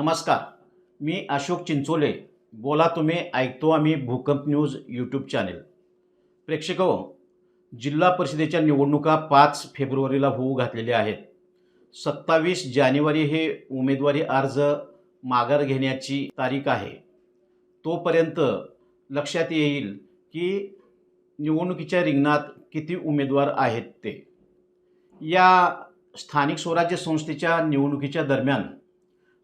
नमस्कार. मी अशोक चिंचोले. बोला तुम्ही ऐकतो आम्ही भूकंप न्यूज यूट्यूब चॅनेल. प्रेक्षक हो, जिल्हा परिषदेच्या निवडणुका पाच फेब्रुवारीला होऊ घातलेल्या आहेत. सत्तावीस जानेवारी हे उमेदवारी अर्ज माघार घेण्याची तारीख आहे. तोपर्यंत लक्षात येईल की निवडणुकीच्या रिंगणात किती उमेदवार आहेत ते. या स्थानिक स्वराज्य संस्थेच्या निवडणुकीच्या दरम्यान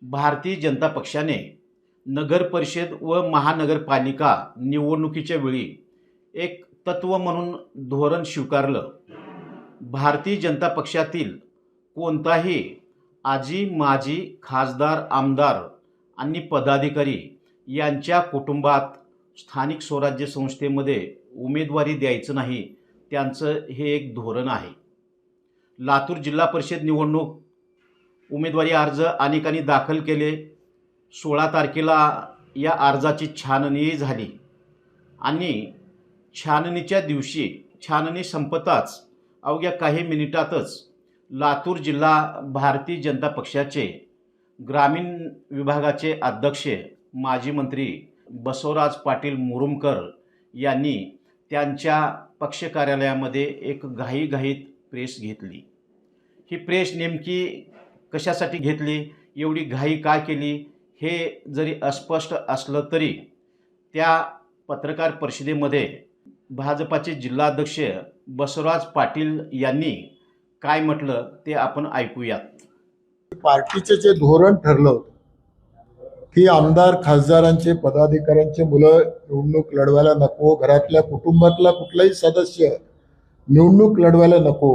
भारतीय जनता पक्षाने नगर परिषद व महानगरपालिका निवडणुकीच्या वेळी एक तत्व म्हणून धोरण स्वीकारलं. भारतीय जनता पक्षातील कोणताही आजी माजी खासदार आमदार आणि पदाधिकारी यांच्या कुटुंबात स्थानिक स्वराज्य संस्थेमध्ये उमेदवारी द्यायचं नाही त्यांचं हे एक धोरण आहे. लातूर जिल्हा परिषद निवडणूक उमेदवारी अर्ज अनेकांनी दाखल केले. सोळा तारखेला या अर्जाची छाननी झाली. आणि छाननीच्या दिवशी छाननी संपताच अवघ्या काही मिनिटातच लातूर जिल्हा भारतीय जनता पक्षाचे ग्रामीण विभागाचे अध्यक्ष माजी मंत्री बसवराज पाटील मुरुमकर यांनी त्यांच्या पक्ष कार्यालयामध्ये एक घाईघाईत प्रेस घेतली. ही प्रेस नेमकी कशासाठी घेतली एवढी घाई का केली हे जरी अस्पष्ट असलं तरी त्या पत्रकार परिषदेमध्ये भाजपाचे जिल्हाध्यक्ष बसवराज पाटील यांनी काय म्हटलं ते आपण ऐकूयात. पार्टीचं जे धोरण ठरलं होतं की आमदार खासदारांचे पदाधिकाऱ्यांचे मुलं निवडणूक लढवायला नको घरातल्या कुटुंबातला कुठलाही सदस्य निवडणूक लढवायला नको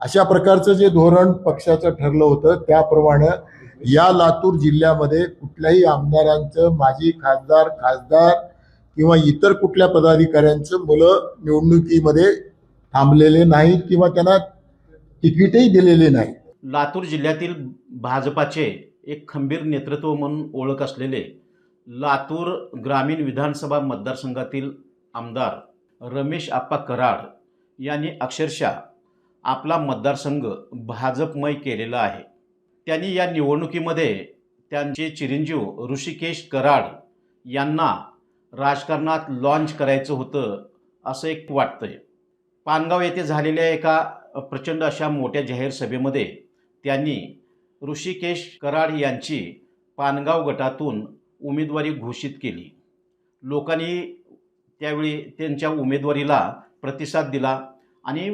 अशा प्रकारचं जे धोरण पक्षाचं ठरलं होतं त्याप्रमाणे या लातूर जिल्ह्यामध्ये कुठल्याही आमदारांचं माजी खासदार खासदार किंवा इतर कुठल्या पदाधिकाऱ्यांचं मुलं निवडणुकीमध्ये थांबलेले नाहीत किंवा त्यांना तिकीटही दिलेले नाही लातूर जिल्ह्यातील भाजपाचे एक खंबीर नेतृत्व म्हणून ओळख असलेले लातूर ग्रामीण विधानसभा मतदारसंघातील आमदार रमेश आप्पा कराड यांनी अक्षरशः आपला मतदारसंघ भाजपमय केलेला आहे. त्यांनी या निवडणुकीमध्ये त्यांचे चिरंजीव ऋषिकेश कराड यांना राजकारणात लॉन्च करायचं होतं असं एक वाटतंय. पानगाव येथे झालेल्या एका प्रचंड अशा मोठ्या जाहीर सभेमध्ये त्यांनी ऋषिकेश कराड यांची पानगाव गटातून उमेदवारी घोषित केली. लोकांनी त्यावेळी त्यांच्या उमेदवारीला प्रतिसाद दिला आणि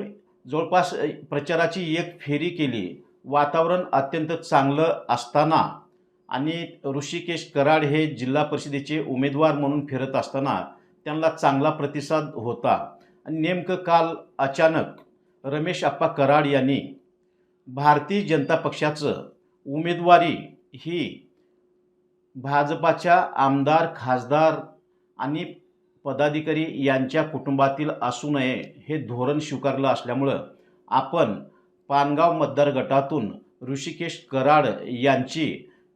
जवळपास प्रचाराची एक फेरी केली. वातावरण अत्यंत चांगलं असताना आणि ऋषिकेश कराड हे जिल्हा परिषदेचे उमेदवार म्हणून फिरत असताना त्यांना चांगला प्रतिसाद होता. आणि नेमकं काल अचानक रमेश आप्पा कराड यांनी भारतीय जनता पक्षाचं उमेदवारी ही भाजपाच्या आमदार खासदार आणि पदाधिकारी यांच्या कुटुंबातील असू नये हे धोरण स्वीकारलं असल्यामुळं आपण पानगाव मतदार गटातून ऋषिकेश कराड यांची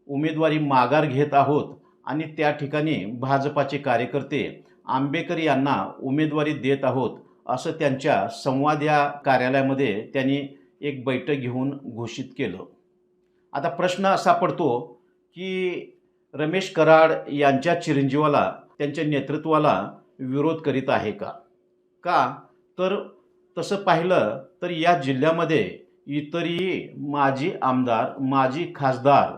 उमेदवारी माघार घेत आहोत आणि त्या ठिकाणी भाजपाचे कार्यकर्ते आंबेकर यांना उमेदवारी देत आहोत असं त्यांच्या संवाद या कार्यालयामध्ये त्यांनी एक बैठक घेऊन घोषित केलं. आता प्रश्न असा पडतो की रमेश कराड यांच्या चिरंजीवाला त्यांच्या नेतृत्वाला विरोध करीत आहे का? का? तर तसं पाहिलं तर या जिल्ह्यामध्ये इतरही माजी आमदार माजी खासदार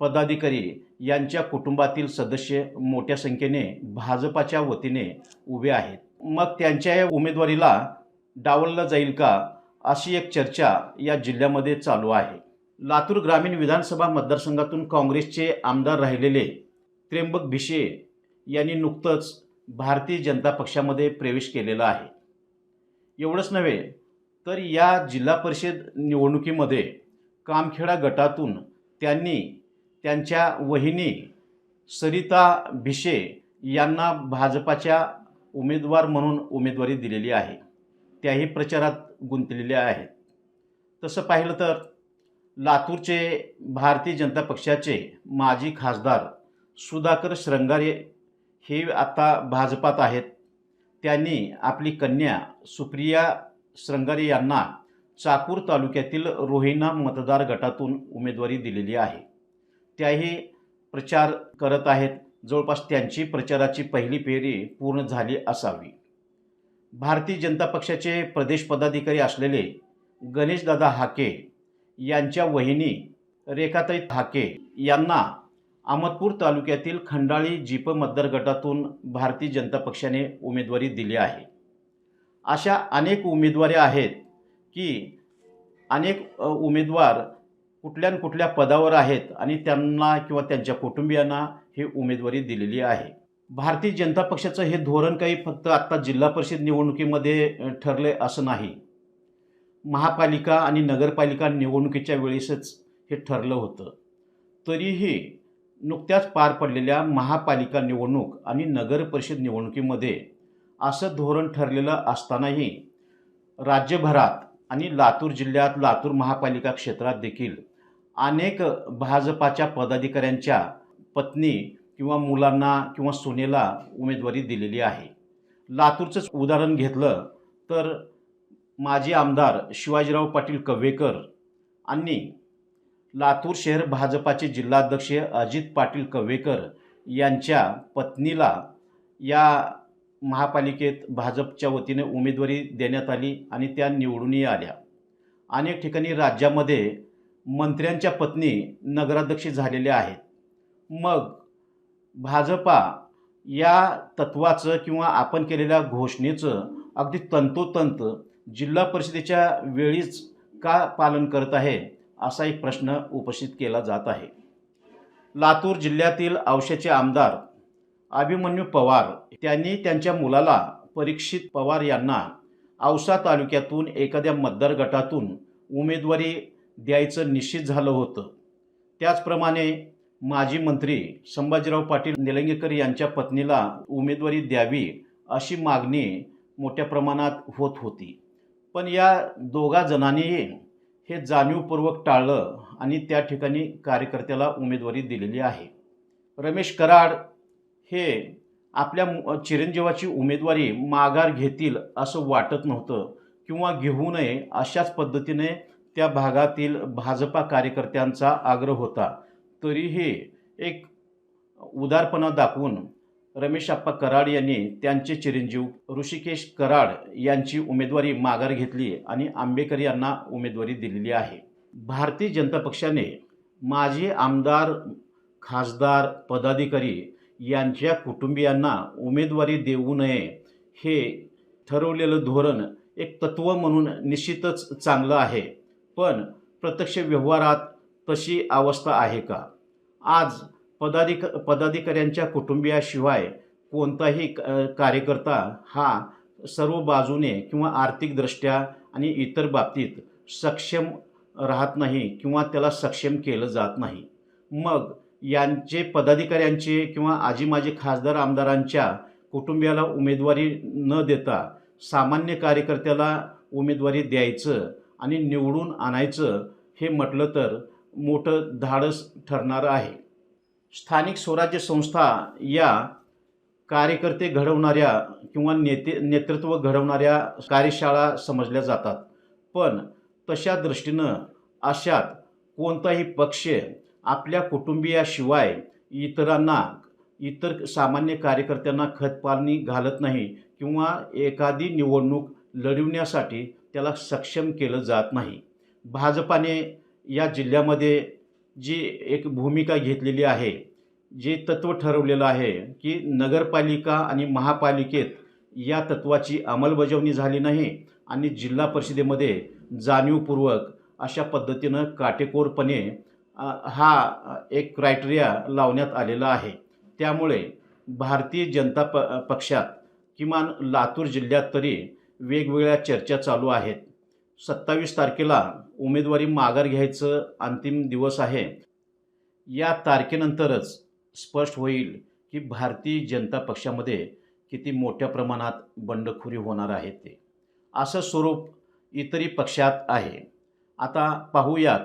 पदाधिकारी यांच्या कुटुंबातील सदस्य मोठ्या संख्येने भाजपाच्या वतीने उभे आहेत. मग त्यांच्या या उमेदवारीला डावललं जाईल का? अशी एक चर्चा या जिल्ह्यामध्ये चालू आहे. लातूर ग्रामीण विधानसभा मतदारसंघातून काँग्रेसचे आमदार राहिलेले त्र्यंबक भिशे यांनी नुकतंच भारतीय जनता पक्षामध्ये प्रवेश केलेला आहे. एवढंच नव्हे तर या जिल्हा परिषद निवडणुकीमध्ये कामखेडा गटातून त्यांनी त्यांच्या वहिनी सरिता भिशे यांना भाजपाच्या उमेदवार म्हणून उमेदवारी दिलेली आहे. त्याही प्रचारात गुंतलेल्या आहेत. तसं पाहिलं तर लातूरचे भारतीय जनता पक्षाचे माजी खासदार सुधाकर श्रंगारे हे आता भाजपात आहेत. त्यांनी आपली कन्या सुप्रिया श्रंगारे यांना चाकूर तालुक्यातील रोहिणा मतदार गटातून उमेदवारी दिलेली आहे. त्याही प्रचार करत आहेत. जवळपास त्यांची प्रचाराची पहिली फेरी पूर्ण झाली असावी. भारतीय जनता पक्षाचे प्रदेश पदाधिकारी असलेले गणेशदादा हाके यांच्या वहिनी रेखाताई हाके यांना अहमदपूर तालुक्यातील खंडाळी जीप मतदार गटातून भारतीय जनता पक्षाने उमेदवारी दिली आहे. अशा अनेक उमेदवारी आहेत की अनेक उमेदवार कुठल्या न कुठल्या पदावर आहेत आणि त्यांना किंवा त्यांच्या कुटुंबियांना ही उमेदवारी दिलेली आहे. भारतीय जनता पक्षाचं हे धोरण काही फक्त आत्ता जिल्हा परिषद निवडणुकीमध्ये ठरले असं नाही. महापालिका आणि नगरपालिका निवडणुकीच्या वेळेसच हे ठरलं होतं. तरीही नुकत्याच पार पडलेल्या महापालिका निवडणूक आणि नगरपरिषद निवडणुकीमध्ये असं धोरण ठरलेलं असतानाही राज्यभरात आणि लातूर जिल्ह्यात लातूर महापालिका क्षेत्रात देखील अनेक भाजपाच्या पदाधिकाऱ्यांच्या पत्नी किंवा मुलांना किंवा सुनेला उमेदवारी दिलेली आहे. लातूरचंच उदाहरण घेतलं तर माजी आमदार शिवाजीराव पाटील कव्वेकर आणि लातूर शहर भाजपाचे जिल्हाध्यक्ष अजित पाटील कव्वेकर यांच्या पत्नीला या महापालिकेत भाजपच्या वतीने उमेदवारी देण्यात आली आणि त्या निवडूनही आल्या. अनेक ठिकाणी राज्यामध्ये मंत्र्यांच्या पत्नी नगराध्यक्ष झालेल्या आहेत. मग भाजपा या तत्वाचं किंवा आपण केलेल्या घोषणेचं अगदी तंतोतंत जिल्हा परिषदेच्या वेळीच का पालन करत आहे? असा एक प्रश्न उपस्थित केला जात आहे. लातूर जिल्ह्यातील औषधचे आमदार अभिमन्यू पवार त्यांनी त्यांच्या मुलाला परीक्षित पवार यांना औसा तालुक्यातून एखाद्या मतदार गटातून उमेदवारी द्यायचं निश्चित झालं होतं. त्याचप्रमाणे माजी मंत्री संभाजीराव पाटील निलंगेकर यांच्या पत्नीला उमेदवारी द्यावी अशी मागणी मोठ्या प्रमाणात होत होती. पण या दोघा जणांनीही हे जाणीवपूर्वक टाळलं आणि त्या ठिकाणी कार्यकर्त्याला उमेदवारी दिलेली आहे. रमेश कराड हे आपल्या चिरंजीवाची उमेदवारी माघार घेतील असं वाटत नव्हतं किंवा घेऊ नये अशाच पद्धतीने त्या भागातील भाजपा कार्यकर्त्यांचा आग्रह होता. तरीही एक उदारपणा दाखवून रमेश आप्पा कराड यांनी त्यांचे चिरंजीव ऋषिकेश कराड यांची उमेदवारी माघार घेतली आणि आंबेकर यांना उमेदवारी दिलेली आहे. भारतीय जनता पक्षाने माजी आमदार खासदार पदाधिकारी यांच्या कुटुंबियांना उमेदवारी देऊ नये हे ठरवलेलं धोरण एक तत्त्व म्हणून निश्चितच चांगलं आहे. पण प्रत्यक्ष व्यवहारात तशी अवस्था आहे का? आज पदाधिक पदाधिकाऱ्यांच्या कुटुंबियाशिवाय कोणताही क- कार्यकर्ता हा सर्व बाजूने किंवा आर्थिकदृष्ट्या आणि इतर बाबतीत सक्षम राहत नाही किंवा त्याला सक्षम केलं जात नाही. मग यांचे पदाधिकाऱ्यांचे किंवा आजी माजी खासदार आमदारांच्या कुटुंबियाला उमेदवारी न देता सामान्य कार्यकर्त्याला उमेदवारी द्यायचं आणि निवडून आणायचं हे म्हटलं तर मोठं धाडस ठरणारं आहे. स्थानिक स्वराज्य संस्था या कार्यकर्ते घडवणाऱ्या किंवा नेते नेतृत्व घडवणाऱ्या कार्यशाळा समजल्या जातात. पण तशा दृष्टीनं अशात कोणताही पक्ष आपल्या कुटुंबियाशिवाय इतरांना इतर सामान्य कार्यकर्त्यांना खतपाणी घालत नाही किंवा एखादी निवडणूक लढविण्यासाठी त्याला सक्षम केलं जात नाही. भाजपाने या जिल्ह्यामध्ये जी एक भूमिका घेतलेली आहे जे तत्त्व ठरवलेलं आहे की नगरपालिका आणि महापालिकेत या तत्त्वाची अंमलबजावणी झाली नाही आणि जिल्हा परिषदेमध्ये जाणीवपूर्वक अशा पद्धतीनं काटेकोरपणे हा एक क्रायटेरिया लावण्यात आलेला आहे. त्यामुळे भारतीय जनता प पक्षात किमान लातूर जिल्ह्यात तरी वेगवेगळ्या चर्चा चालू आहेत. सत्तावीस तारखेला उमेदवारी माघार घ्यायचं अंतिम दिवस आहे. या तारखेनंतरच स्पष्ट होईल की भारतीय जनता पक्षामध्ये किती मोठ्या प्रमाणात बंडखोरी होणार आहे ते. असं स्वरूप इतरही पक्षात आहे. आता पाहूयात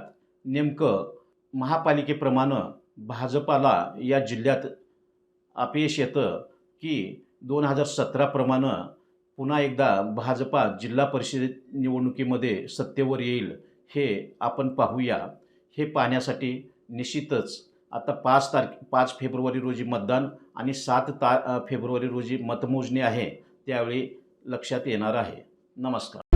नेमकं महापालिकेप्रमाणे भाजपाला या जिल्ह्यात अपयश येतं की दोन हजार सतराप्रमाणे पुन्हा एकदा भाजपा जिल्हा परिषद निवडणुकीमध्ये सत्तेवर येईल हे आपण पाहूया. हे पाहण्यासाठी निश्चितच आता पाच तारखे पाच फेब्रुवारी रोजी मतदान आणि सात ता फेब्रुवारी रोजी मतमोजणी आहे त्यावेळी लक्षात येणार आहे. नमस्कार.